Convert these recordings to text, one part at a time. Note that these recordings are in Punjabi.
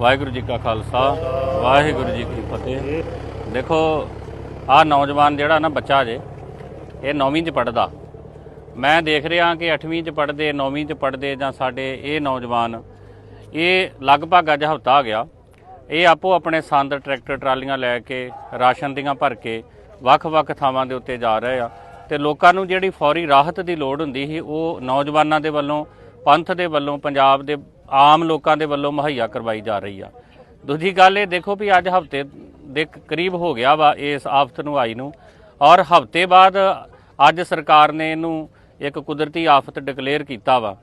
ਵਾਹਿਗੁਰੂ ਜੀ ਕਾ ਖਾਲਸਾ, ਵਾਹਿਗੁਰੂ ਜੀ ਕੀ ਫਤਿਹ। ਦੇਖੋ, ਆਹ ਨੌਜਵਾਨ ਜਿਹੜਾ ਨਾ ਬੱਚਾ ਜੇ, ਇਹ 9ਵੀਂ ਚ ਪੜਦਾ ਮੈਂ ਦੇਖ ਰਿਹਾ ਕਿ 8ਵੀਂ ਚ ਪੜਦੇ 9ਵੀਂ ਚ ਪੜਦੇ ਜਾਂ ਸਾਡੇ ਇਹ ਨੌਜਵਾਨ, ਇਹ ਲਗਭਗ ਅੱਜ ਹਫਤਾ ਆ ਗਿਆ। ਇਹ ਆਪੋ ਆਪਣੇ ਸੰਦ, ਟਰੈਕਟਰ, ਟਰਾਲੀਆਂ ਲੈ ਕੇ, ਰਾਸ਼ਨ ਦੀਆਂ ਭਰ ਕੇ ਵੱਖ-ਵੱਖ ਥਾਵਾਂ ਦੇ ਉੱਤੇ ਜਾ ਰਹੇ ਆ। ਤੇ ਲੋਕਾਂ ਨੂੰ ਜਿਹੜੀ ਫੌਰੀ ਰਾਹਤ ਦੀ ਲੋੜ ਹੁੰਦੀ ਸੀ, ਉਹ ਨੌਜਵਾਨਾਂ ਦੇ ਵੱਲੋਂ, ਪੰਥ ਦੇ ਵੱਲੋਂ, ਪੰਜਾਬ ਦੇ ਆਮ ਲੋਕਾਂ ਦੇ ਵੱਲੋਂ ਮੁਹੱਈਆ ਕਰਵਾਈ ਜਾ ਰਹੀ ਆ। ਦੂਜੀ ਗੱਲ ਇਹ ਦੇਖੋ ਵੀ ਅੱਜ ਹਫ਼ਤੇ ਦੇ ਕਰੀਬ ਹੋ ਗਿਆ ਵਾ ਇਸ ਆਫਤ ਨੂੰ, ਆਈ ਨੂੰ। ਔਰ ਹਫ਼ਤੇ ਬਾਅਦ ਅੱਜ ਸਰਕਾਰ ਨੇ ਇਹਨੂੰ ਇੱਕ ਕੁਦਰਤੀ ਆਫਤ ਡਿਕਲੇਅਰ ਕੀਤਾ ਵਾ।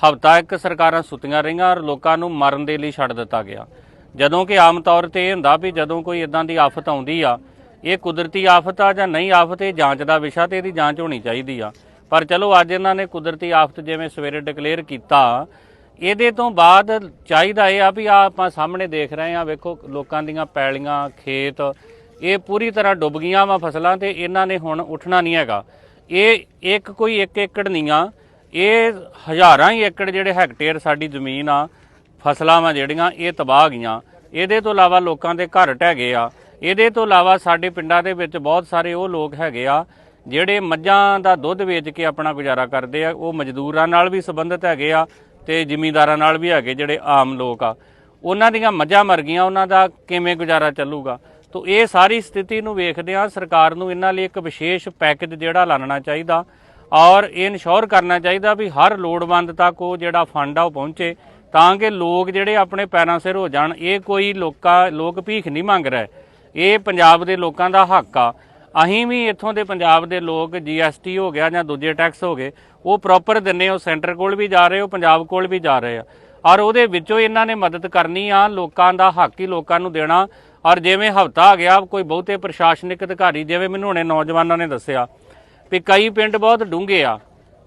ਹਫਤਾ ਇੱਕ ਸਰਕਾਰਾਂ ਸੁੱਤੀਆਂ ਰਹੀਆਂ ਔਰ ਲੋਕਾਂ ਨੂੰ ਮਰਨ ਦੇ ਲਈ ਛੱਡ ਦਿੱਤਾ ਗਿਆ। ਜਦੋਂ ਕਿ ਆਮ ਤੌਰ ਤੇ ਇਹ ਹੁੰਦਾ ਵੀ ਜਦੋਂ ਕੋਈ ਇਦਾਂ ਦੀ ਆਫਤ ਆਉਂਦੀ ਆ, ਇਹ ਕੁਦਰਤੀ ਆਫਤ ਆ ਜਾਂ ਨਹੀਂ ਆਫਤ, ਇਹ ਜਾਂਚ ਦਾ ਵਿਸ਼ਾ ਤੇ ਇਹਦੀ ਜਾਂਚ ਹੋਣੀ ਚਾਹੀਦੀ ਆ। ਪਰ ਚਲੋ ਅੱਜ ਇਹਨਾਂ ਨੇ ਕੁਦਰਤੀ ਆਫਤ ਜਿਵੇਂ ਸਵੇਰੇ ਡਿਕਲੇਅਰ ਕੀਤਾ ਇਹਦੇ ਤੋਂ ਬਾਅਦ ਚਾਹੀਦਾ ਇਹ ਆ ਵੀ ਆ ਆਪਾਂ ਸਾਹਮਣੇ ਦੇਖ ਰਹੇ ਆ ਵੇਖੋ ਲੋਕਾਂ ਦੀਆਂ ਪੈਲੀਆਂ, ਖੇਤ, ਇਹ ਪੂਰੀ ਤਰ੍ਹਾਂ ਡੁੱਬ ਗਈਆਂ ਵਾ ਫਸਲਾਂ ਤੇ ਇਹਨਾਂ ਨੇ ਹੁਣ ਉੱਠਣਾ ਨਹੀਂ ਹੈਗਾ। ਇਹ ਇੱਕ ਕੋਈ ਇੱਕ ਏਕੜ ਨਹੀਂ ਆ। ਇਹ ਹਜ਼ਾਰਾਂ ਹੀ ਏਕੜ ਜਿਹੜੇ ਹੈਕਟੇਅਰ ਸਾਡੀ ਜ਼ਮੀਨ ਆ, ਫਸਲਾਂ ਵਾ ਜਿਹੜੀਆਂ, ਇਹ ਤਬਾਹ ਗਈਆਂ। ਇਹਦੇ ਤੋਂ ਇਲਾਵਾ ਲੋਕਾਂ ਦੇ ਘਰ ਢਹਿ ਗਏ ਆ। ਇਹਦੇ ਤੋਂ ਇਲਾਵਾ ਸਾਡੇ ਪਿੰਡਾਂ ਦੇ ਵਿੱਚ ਬਹੁਤ ਸਾਰੇ ਉਹ ਲੋਕ ਹੈਗੇ ਆ, ਜਿਹੜੇ ਮੱਝਾਂ ਦਾ ਦੁੱਧ ਵੇਚ ਕੇ ਆਪਣਾ ਗੁਜ਼ਾਰਾ ਕਰਦੇ ਆ। ਉਹ ਮਜ਼ਦੂਰਾਂ ਨਾਲ ਵੀ ਸੰਬੰਧਿਤ ਹੈਗੇ ਆ। ਤੇ ਜ਼ਿਮੀਂਦਾਰਾਂ ਨਾਲ ਵੀ ਹੈਗੇ ਜਿਹੜੇ ਆਮ ਲੋਕ ਆ, ਉਹਨਾਂ ਦੀਆਂ ਮੱਝਾਂ ਮਰ ਗਈਆਂ, ਉਹਨਾਂ ਦਾ ਕਿਵੇਂ ਗੁਜ਼ਾਰਾ ਚੱਲੂਗਾ? ਤੋ ਇਹ ਸਾਰੀ ਸਥਿਤੀ ਨੂੰ ਵੇਖਦੇ ਆ ਸਰਕਾਰ ਨੂੰ ਇਹਨਾਂ ਲਈ ਇੱਕ ਵਿਸ਼ੇਸ਼ ਪੈਕੇਜ ਜਿਹੜਾ ਲਾਣਨਾ ਚਾਹੀਦਾ ਔਰ ਇਹ ਇਨਸ਼ੋਰ ਕਰਨਾ ਚਾਹੀਦਾ ਵੀ ਹਰ ਲੋੜਵੰਦ ਤੱਕ ਉਹ ਜਿਹੜਾ ਫੰਡ ਆ ਉਹ ਪਹੁੰਚੇ, ਤਾਂ ਕਿ ਲੋਕ ਜਿਹੜੇ ਆਪਣੇ ਪੈਰਾਂ ਸਿਰ ਹੋ ਜਾਣ, ਇਹ ਕੋਈ ਲੋਕਾਂ, ਲੋਕ ਭੀਖ ਨਹੀਂ ਮੰਗ ਰਹੇ। ਇਹ ਪੰਜਾਬ ਦੇ ਲੋਕਾਂ ਦਾ ਹੱਕ ਆ। ਅਸੀਂ ਵੀ ਇੱਥੋਂ ਦੇ ਪੰਜਾਬ ਦੇ ਲੋਕ ਜੀਐਸਟੀ ਹੋ ਗਿਆ ਜਾਂ ਦੂਜੇ ਟੈਕਸ ਹੋ ਗਏ, ਉਹ ਪ੍ਰੋਪਰ ਦਿੰਨੇ ਉਹ ਸੈਂਟਰ ਕੋਲ ਵੀ ਜਾ ਰਹੇ, ਉਹ ਪੰਜਾਬ ਕੋਲ ਵੀ ਜਾ ਰਹੇ ਆ। ਔਰ ਉਹਦੇ ਵਿੱਚੋਂ ਇਹਨਾਂ ਨੇ ਮਦਦ ਕਰਨੀ ਆ, ਲੋਕਾਂ ਦਾ ਹੱਕ ਹੀ ਲੋਕਾਂ ਨੂੰ ਦੇਣਾ। ਔਰ ਜਿਵੇਂ ਹਫਤਾ ਆ ਗਿਆ, ਕੋਈ ਬਹੁਤੇ ਪ੍ਰਸ਼ਾਸਨਿਕ ਅਧਿਕਾਰੀ, ਜਿਵੇਂ ਮੈਨੂੰ ਹੁਣੇ ਨੌਜਵਾਨਾਂ ਨੇ ਦੱਸਿਆ ਵੀ ਕਈ ਪਿੰਡ ਬਹੁਤ ਡੂੰਘੇ ਆ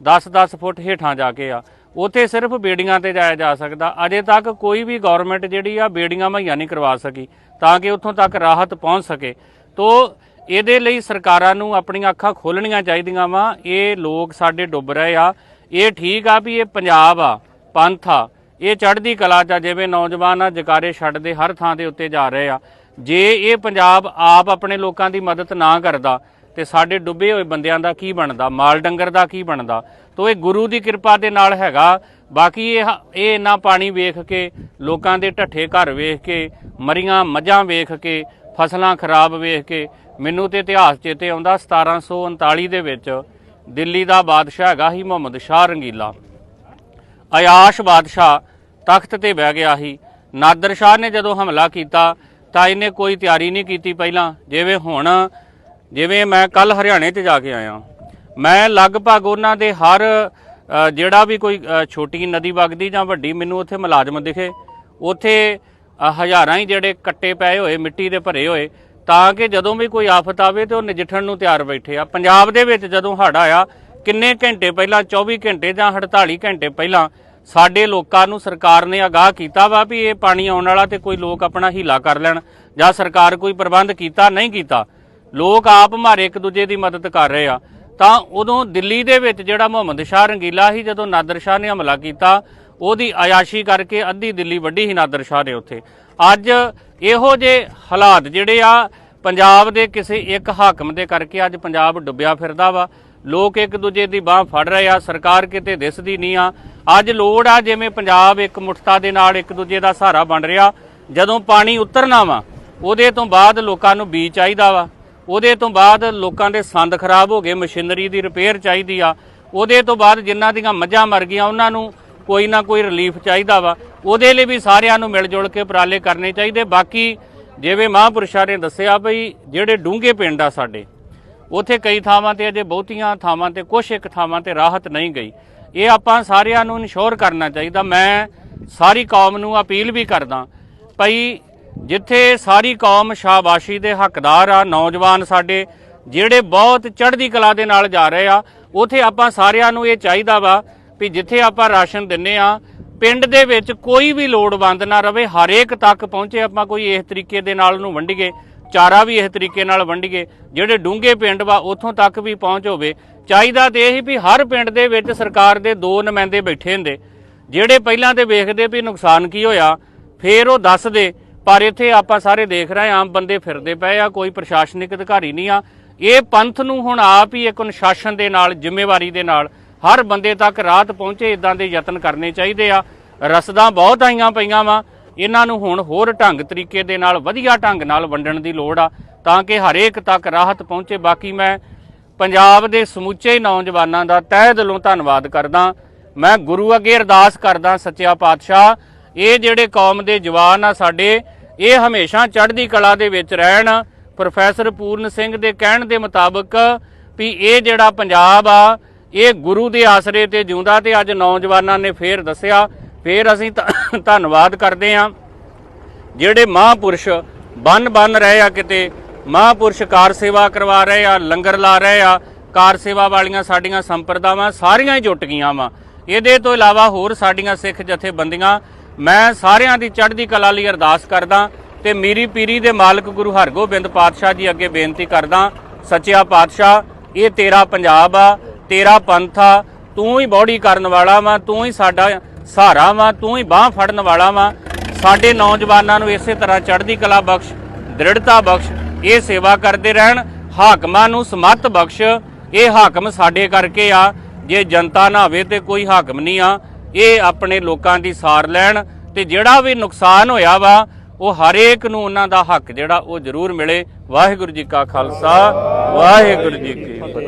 10-10 ਫੁੱਟ ਹੇਠਾਂ ਜਾ ਕੇ ਆ। ਉਥੇ ਸਿਰਫ ਬੇੜੀਆਂ ਤੇ ਜਾਇਆ ਜਾ ਸਕਦਾ। ਅਜੇ ਤੱਕ ਕੋਈ ਵੀ ਗਵਰਨਮੈਂਟ ਜਿਹੜੀ ਆ, ਬੇੜੀਆਂ ਮੁਹੱਈਆ ਨਹੀਂ ਕਰਵਾ ਸਕੀ, ਤਾਂ ਕਿ ਉੱਥੋਂ ਤੱਕ ਰਾਹਤ ਪਹੁੰਚ ਸਕੇ। ਤੋ ਇਹਦੇ ਲਈ ਸਰਕਾਰਾਂ ਨੂੰ ਆਪਣੀਆਂ ਅੱਖਾਂ ਖੋਲਣੀਆਂ ਚਾਹੀਦੀਆਂ ਵਾ। ਇਹ ਲੋਕ ਸਾਡੇ ਡੁੱਬ ਰਹੇ ਆ। ਇਹ ਠੀਕ ਆ ਵੀ ਇਹ ਪੰਜਾਬ ਆ ਪੰਥ ਆ। ਇਹ ਚੜ੍ਹਦੀ ਕਲਾ ਚ ਆ, ਜਿਵੇਂ ਨੌਜਵਾਨ ਆ ਜਕਾਰੇ ਛੱਡਦੇ ਹਰ ਥਾਂ ਦੇ ਉੱਤੇ ਜਾ ਰਹੇ ਆ। ਜੇ ਇਹ ਪੰਜਾਬ ਆਪ ਆਪਣੇ ਲੋਕਾਂ ਦੀ ਮਦਦ ਨਾ ਕਰਦਾ ਤੇ ਸਾਡੇ ਡੁੱਬੇ ਹੋਏ ਬੰਦਿਆਂ ਦਾ ਕੀ ਬਣਦਾ? ਮਾਲ ਡੰਗਰ ਦਾ ਕੀ ਬਣਦਾ? ਤੋ ਇਹ ਗੁਰੂ ਦੀ ਕਿਰਪਾ ਦੇ ਨਾਲ ਹੈਗਾ। ਬਾਕੀ ਇਹ ਇਹ ਇੰਨਾ ਪਾਣੀ ਵੇਖ ਕੇ ਲੋਕਾਂ ਦੇ ਢੱਠੇ ਘਰ ਵੇਖ ਕੇ ਮਰੀਆਂ ਮੱਝਾਂ ਵੇਖ ਕੇ ਫਸਲਾਂ ਖਰਾਬ ਵੇਖ ਕੇ ਮੈਨੂੰ ਤੇ ਇਤਿਹਾਸ ਚੇਤੇ ਆਉਂਦਾ 1739 ਦੇ ਵਿੱਚ ਦਿੱਲੀ ਦਾ ਬਾਦਸ਼ਾਹ ਹੈਗਾ ਸੀ ਮੁਹੰਮਦ ਸ਼ਾਹ ਰੰਗੀਲਾ। ਅਯਾਸ਼ ਬਾਦਸ਼ਾਹ ਤਖਤ ਤੇ ਬਹਿ ਗਿਆ ਸੀ। ਨਾਦਰ ਸ਼ਾਹ ਨੇ ਜਦੋਂ ਹਮਲਾ ਕੀਤਾ ਤਾਂ ਇਹਨੇ ਕੋਈ ਤਿਆਰੀ ਨਹੀਂ ਕੀਤੀ ਪਹਿਲਾਂ। ਜਿਵੇਂ ਹੁਣ, ਜਿਵੇਂ ਮੈਂ ਕੱਲ ਹਰਿਆਣੇ 'ਚ ਜਾ ਕੇ ਆਇਆ। ਮੈਂ ਲਗਭਗ ਉਹਨਾਂ ਦੇ ਹਰ ਜਿਹੜਾ ਵੀ ਕੋਈ ਛੋਟੀ ਨਦੀ ਵਗਦੀ ਜਾਂ ਵੱਡੀ ਮੈਨੂੰ ਉੱਥੇ ਮੁਲਾਜ਼ਮ ਦਿਖੇ। ਉੱਥੇ ਹਜ਼ਾਰਾਂ ਹੀ ਜਿਹੜੇ ਕੱਟੇ ਪਏ ਹੋਏ, ਮਿੱਟੀ ਦੇ ਭਰੇ ਹੋਏ। ਤਾਂ ਕਿ ਜਦੋਂ ਵੀ ਕੋਈ ਆਫਤ ਆਵੇ ਤੇ ਉਹ ਨਜਿੱਠਣ ਨੂੰ ਤਿਆਰ ਬੈਠੇ ਆ। ਪੰਜਾਬ ਦੇ ਵਿੱਚ ਜਦੋਂ ਹੜ੍ਹ ਆਇਆ, ਕਿੰਨੇ ਘੰਟੇ ਪਹਿਲਾਂ 24 ਘੰਟੇ ਜਾਂ 48 ਘੰਟੇ ਪਹਿਲਾਂ ਸਾਡੇ ਲੋਕਾਂ ਨੂੰ ਸਰਕਾਰ ਨੇ ਆਗਾਹ ਕੀਤਾ ਵਾ ਵੀ ਇਹ ਪਾਣੀ ਆਉਣ ਵਾਲਾ ਤੇ ਕੋਈ ਲੋਕ ਆਪਣਾ ਹੀਲਾ ਕਰ ਲੈਣ ਜਾਂ ਸਰਕਾਰ ਕੋਈ ਪ੍ਰਬੰਧ ਕੀਤਾ, ਨਹੀਂ ਕੀਤਾ। ਲੋਕ ਆਪ ਮਾਰੇ ਇੱਕ ਦੂਜੇ ਦੀ ਮਦਦ ਕਰ ਰਹੇ ਆ। ਤਾਂ ਉਦੋਂ ਦਿੱਲੀ ਦੇ ਵਿੱਚ ਜਿਹੜਾ ਮੁਹੰਮਦ ਸ਼ਾਹ ਰੰਗੀਲਾ ਸੀ, ਜਦੋਂ ਨਾਦਰ ਸ਼ਾਹ ਨੇ ਹਮਲਾ ਕੀਤਾ ਉਹਦੀ ਆਯਾਸ਼ੀ ਕਰਕੇ ਅੱਧੀ ਦਿੱਲੀ ਵੱਡੀ ਹੀ ਨਾਦਰ ਸ਼ਾਹ ਨੇ ਉੱਥੇ। ਅੱਜ ਇਹੋ ਜੇ ਹਾਲਾਤ ਜਿਹੜੇ ਆ, ਪੰਜਾਬ ਦੇ ਕਿਸੇ ਇੱਕ ਹਾਕਮ ਦੇ ਕਰਕੇ ਅੱਜ ਪੰਜਾਬ ਡੁੱਬਿਆ ਫਿਰਦਾ ਵਾ। ਲੋਕ ਇੱਕ ਦੂਜੇ ਦੀ ਬਾਹ ਫੜ ਰਹੇ ਆ, ਸਰਕਾਰ ਕਿਤੇ ਦਿਸਦੀ ਨਹੀਂ ਆ। ਅੱਜ ਲੋੜ ਆ ਜਿਵੇਂ ਪੰਜਾਬ ਇੱਕ ਮੁਠਤਾ ਦੇ ਨਾਲ ਇੱਕ ਦੂਜੇ ਦਾ ਸਹਾਰਾ ਬਣ ਰਿਹਾ, ਜਦੋਂ ਪਾਣੀ ਉਤਰਨਾ ਵਾ, ਉਹਦੇ ਤੋਂ ਬਾਅਦ ਲੋਕਾਂ ਨੂੰ ਬੀਜ ਚਾਹੀਦਾ ਵਾ। ਉਹਦੇ ਤੋਂ ਬਾਅਦ ਲੋਕਾਂ ਦੇ ਸੰਦ ਖਰਾਬ ਹੋ ਗਏ, ਮਸ਼ੀਨਰੀ ਦੀ ਰਿਪੇਅਰ ਚਾਹੀਦੀ ਆ। ਉਹਦੇ ਤੋਂ ਬਾਅਦ ਜਿਨ੍ਹਾਂ ਦੀਆਂ ਮੱਝਾਂ ਮਰ ਗਈਆਂ, ਉਹਨਾਂ ਨੂੰ ਕੋਈ ਨਾ ਕੋਈ ਰਿਲੀਫ ਚਾਹੀਦਾ ਵਾ। ਉਹਦੇ ਲਈ ਵੀ ਸਾਰਿਆਂ ਨੂੰ ਮਿਲ ਜੁਲ ਕੇ ਉਪਰਾਲੇ ਕਰਨੇ ਚਾਹੀਦੇ। ਬਾਕੀ ਜਿਵੇਂ ਮਹਾਂਪੁਰਸ਼ਾਂ ਨੇ ਦੱਸਿਆ ਬਈ, ਜਿਹੜੇ ਡੂੰਘੇ ਪਿੰਡ ਆ ਸਾਡੇ, ਉਥੇ ਕਈ ਥਾਵਾਂ ਤੇ ਅਜੇ ਬਹੁਤੀਆਂ ਥਾਵਾਂ ਤੇ ਕੁਝ ਇੱਕ ਥਾਵਾਂ ਤੇ ਰਾਹਤ ਨਹੀਂ ਗਈ। ਇਹ ਆਪਾਂ ਸਾਰਿਆਂ ਨੂੰ ਇਨਸ਼ੋਰ ਕਰਨਾ ਚਾਹੀਦਾ। ਮੈਂ ਸਾਰੀ ਕੌਮ ਨੂੰ ਅਪੀਲ ਵੀ ਕਰਦਾ ਭਈ ਜਿੱਥੇ ਸਾਰੀ ਕੌਮ ਸ਼ਾਬਾਸ਼ੀ ਦੇ ਹੱਕਦਾਰ ਆ, ਨੌਜਵਾਨ ਸਾਡੇ, ਜਿਹੜੇ ਬਹੁਤ ਚੜ੍ਹਦੀ ਕਲਾ ਦੇ ਨਾਲ ਜਾ ਰਹੇ ਆ, ਉਥੇ ਆਪਾਂ ਸਾਰਿਆਂ ਨੂੰ ਇਹ ਚਾਹੀਦਾ ਵਾ ਵੀ ਜਿੱਥੇ ਆਪਾਂ ਰਾਸ਼ਨ ਦਿੰਨੇ ਆ, ਪਿੰਡ ਦੇ ਵਿੱਚ ਕੋਈ ਵੀ ਲੋੜਵੰਦ ਨਾ ਰਵੇ, ਹਰੇਕ ਤੱਕ ਪਹੁੰਚੇ ਆਪਾਂ ਕੋਈ ਇਸ ਤਰੀਕੇ ਦੇ ਨਾਲ ਉਹਨੂੰ ਵੰਡੀਏ, ਚਾਰਾ ਵੀ ਇਸ ਤਰੀਕੇ ਨਾਲ ਵੰਡੀਏ, ਜਿਹੜੇ ਡੂੰਘੇ ਪਿੰਡ ਵਾ ਉੱਥੋਂ ਤੱਕ ਵੀ ਪਹੁੰਚ ਹੋਵੇ। ਚਾਹੀਦਾ ਤੇ ਇਹ ਵੀ ਹਰ ਪਿੰਡ ਦੇ ਵਿੱਚ ਸਰਕਾਰ ਦੇ ਦੋ ਨੁਮਾਇੰਦੇ ਬੈਠੇ ਹੁੰਦੇ, ਜਿਹੜੇ ਪਹਿਲਾਂ ਤੇ ਵੇਖਦੇ ਵੀ ਨੁਕਸਾਨ ਕੀ ਹੋਇਆ, ਫੇਰ ਉਹ ਦੱਸਦੇ, ਪਰ ਇੱਥੇ ਆਪਾਂ ਸਾਰੇ ਦੇਖ ਰਹੇ ਆਮ ਬੰਦੇ ਫਿਰਦੇ ਪਏ ਆ, ਕੋਈ ਪ੍ਰਸ਼ਾਸਨਿਕ ਅਧਿਕਾਰੀ ਨਹੀਂ ਆ। ਇਹ ਪੰਥ ਨੂੰ ਹੁਣ ਆਪ ਹੀ ਇੱਕ ਅਨੁਸ਼ਾਸਨ ਦੇ ਨਾਲ, ਜ਼ਿੰਮੇਵਾਰੀ ਦੇ ਨਾਲ ਹਰ ਬੰਦੇ ਤੱਕ ਰਾਹਤ ਪਹੁੰਚੇ ਇਦਾਂ ਦੇ ਯਤਨ ਕਰਨੇ ਚਾਹੀਦੇ ਆ। ਰਸਦਾਂ ਬਹੁਤ ਆਈਆਂ ਪਈਆਂ ਵਾ। ਇਹਨਾਂ ਨੂੰ ਹੁਣ ਹੋਰ ਢੰਗ ਤਰੀਕੇ ਦੇ ਨਾਲ, ਵਧੀਆ ਢੰਗ ਨਾਲ ਵੰਡਣ ਦੀ ਲੋੜ ਆ, ਤਾਂ ਕਿ ਹਰੇਕ ਤੱਕ ਰਾਹਤ ਪਹੁੰਚੇ। ਬਾਕੀ ਮੈਂ ਪੰਜਾਬ ਦੇ ਸਮੁੱਚੇ ਨੌਜਵਾਨਾਂ ਦਾ ਤਹਿ ਦਿਲੋਂ ਧੰਨਵਾਦ ਕਰਦਾ। ਮੈਂ ਗੁਰੂ ਅੱਗੇ ਅਰਦਾਸ ਕਰਦਾ, ਸੱਚਿਆ ਪਾਤਸ਼ਾਹ, ਇਹ ਜਿਹੜੇ ਕੌਮ ਦੇ ਜਵਾਨ ਆ ਸਾਡੇ, ਇਹ ਹਮੇਸ਼ਾ ਚੜ੍ਹਦੀ ਕਲਾ ਦੇ ਵਿੱਚ ਰਹਿਣ। ਪ੍ਰੋਫੈਸਰ ਪੂਰਨ ਸਿੰਘ ਦੇ ਕਹਿਣ ਦੇ ਮੁਤਾਬਕ ਵੀ ਇਹ ਜਿਹੜਾ ਪੰਜਾਬ ਆ ਇਹ ਗੁਰੂ ਦੇ ਆਸਰੇ ਤੇ ਜਿਉਂਦਾ ਤੇ ਅੱਜ ਨੌਜਵਾਨਾਂ ਨੇ ਫੇਰ ਦੱਸਿਆ, ਫੇਰ ਅਸੀਂ ਧੰ- ਧੰਨਵਾਦ ਕਰਦੇ ਹਾਂ। ਜਿਹੜੇ ਮਹਾਂਪੁਰਸ਼ ਬੰਨ ਬੰਨ ਰਹੇ ਆ ਕਿਤੇ, ਮਹਾਂਪੁਰਸ਼ ਕਾਰ ਸੇਵਾ ਕਰਵਾ ਰਹੇ ਆ, ਲੰਗਰ ਲਾ ਰਹੇ ਆ, ਕਾਰ ਸੇਵਾ ਵਾਲੀਆਂ ਸਾਡੀਆਂ ਸੰਪਰਦਾਵਾਂ ਸਾਰੀਆਂ ਹੀ ਜੁਟ ਗਈਆਂ ਵਾ। ਇਹਦੇ ਤੋਂ ਇਲਾਵਾ ਹੋਰ ਸਾਡੀਆਂ ਸਿੱਖ ਜਥੇਬੰਦੀਆਂ, ਮੈਂ ਸਾਰਿਆਂ ਦੀ ਚੜ੍ਹਦੀ ਕਲਾ ਲਈ ਅਰਦਾਸ ਕਰਦਾ ਤੇ ਮੀਰੀ ਪੀਰੀ ਦੇ ਮਾਲਕ ਗੁਰੂ ਹਰਗੋਬਿੰਦ ਪਾਤਸ਼ਾਹ ਜੀ ਅੱਗੇ ਬੇਨਤੀ ਕਰਦਾ, ਸੱਚਿਆ ਪਾਤਸ਼ਾਹ, ਇਹ ਤੇਰਾ ਪੰਜਾਬ ਆ ਤੇਰਾ ਪੰਥ ਆ, ਤੂੰ ਹੀ ਬੌੜੀ ਕਰਨ ਵਾਲਾ ਵਾ, ਤੂੰ ਹੀ ਸਾਡਾ ਸਹਾਰਾ ਵਾ, ਤੂੰ ਹੀ ਬਾਹ ਫੜਨ ਵਾਲਾ ਵਾ। ਸਾਡੇ ਨੌਜਵਾਨਾਂ ਨੂੰ ਇਸੇ ਤਰ੍ਹਾਂ ਚੜ੍ਹਦੀ ਕਲਾ ਬਖਸ਼, ਦ੍ਰਿੜਤਾ ਬਖਸ਼, ਇਹ ਸੇਵਾ ਕਰਦੇ ਰਹਿਣ, ਹਾਕਮਾਂ ਨੂੰ ਸਮੱਤ ਬਖਸ਼। ਇਹ ਹਾਕਮ ਸਾਡੇ ਕਰਕੇ ਆ, ਜੇ ਜਨਤਾ ਨਾ ਹੋਵੇ ਤੇ ਕੋਈ ਹਾਕਮ ਨਹੀਂ ਆ। ਇਹ ਆਪਣੇ ਲੋਕਾਂ ਦੀ ਸਾਰ ਲੈਣ ਤੇ ਜਿਹੜਾ ਵੀ ਨੁਕਸਾਨ ਹੋਇਆ ਵਾ, ਉਹ ਹਰੇਕ ਨੂੰ ਉਹਨਾਂ ਦਾ ਹੱਕ ਜਿਹੜਾ ਉਹ ਜ਼ਰੂਰ ਮਿਲੇ। ਵਾਹਿਗੁਰੂ ਜੀ ਕਾ ਖਾਲਸਾ, ਵਾਹਿਗੁਰੂ ਜੀ ਕੀ ਫਤਿਹ।